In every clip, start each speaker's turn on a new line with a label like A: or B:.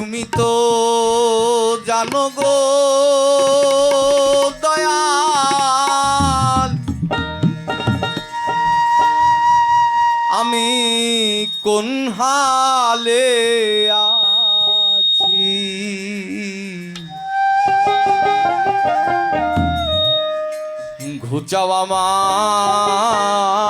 A: তুমি তো জানো গো দয়াল। আমি কোন হালে আছি? ঘুচাও আমার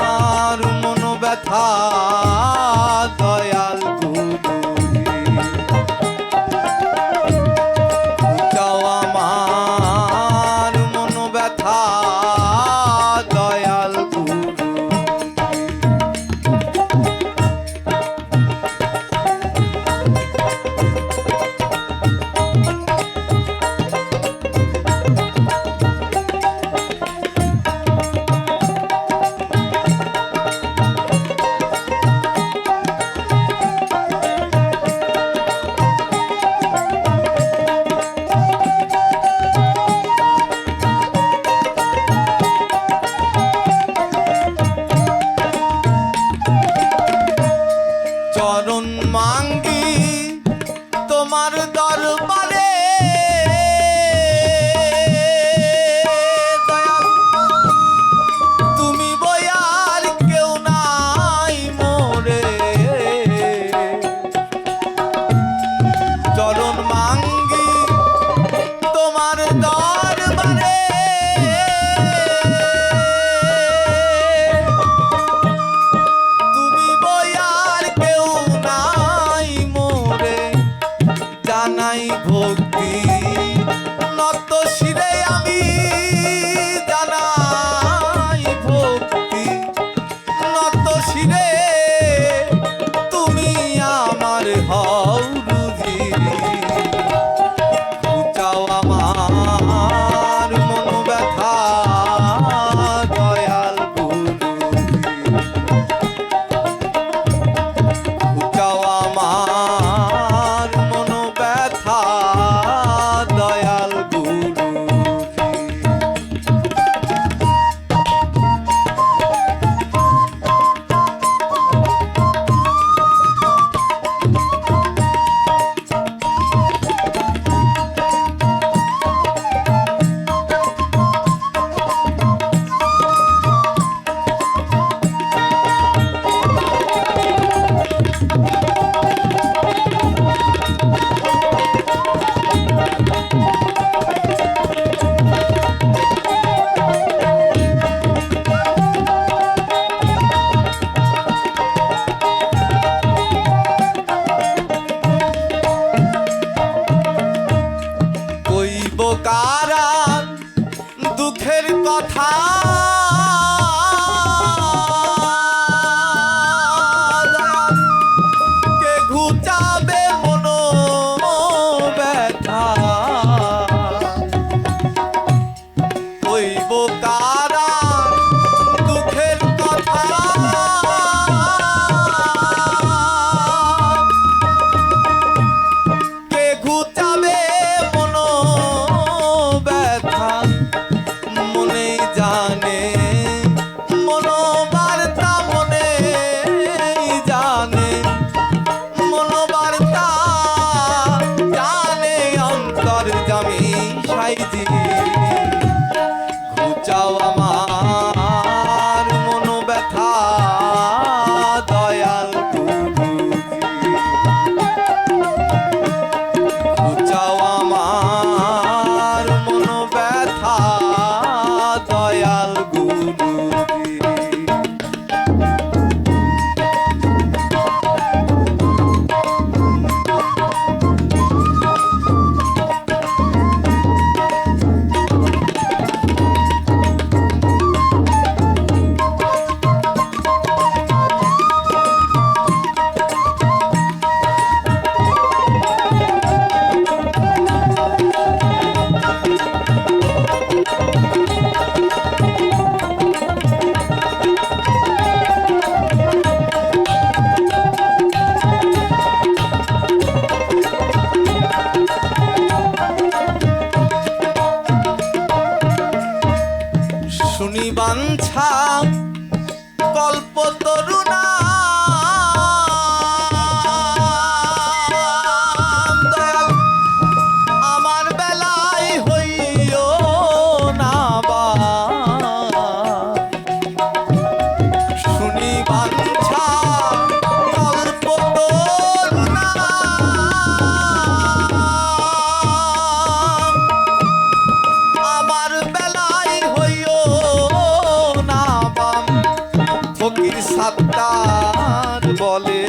A: ফকির সাত্তার বলে।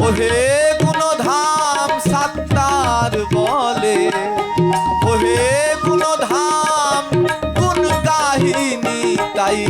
A: ওহে গুণধাম সাত্তার বলে। ওহে গুণধাম গুণ কাহিনী তাই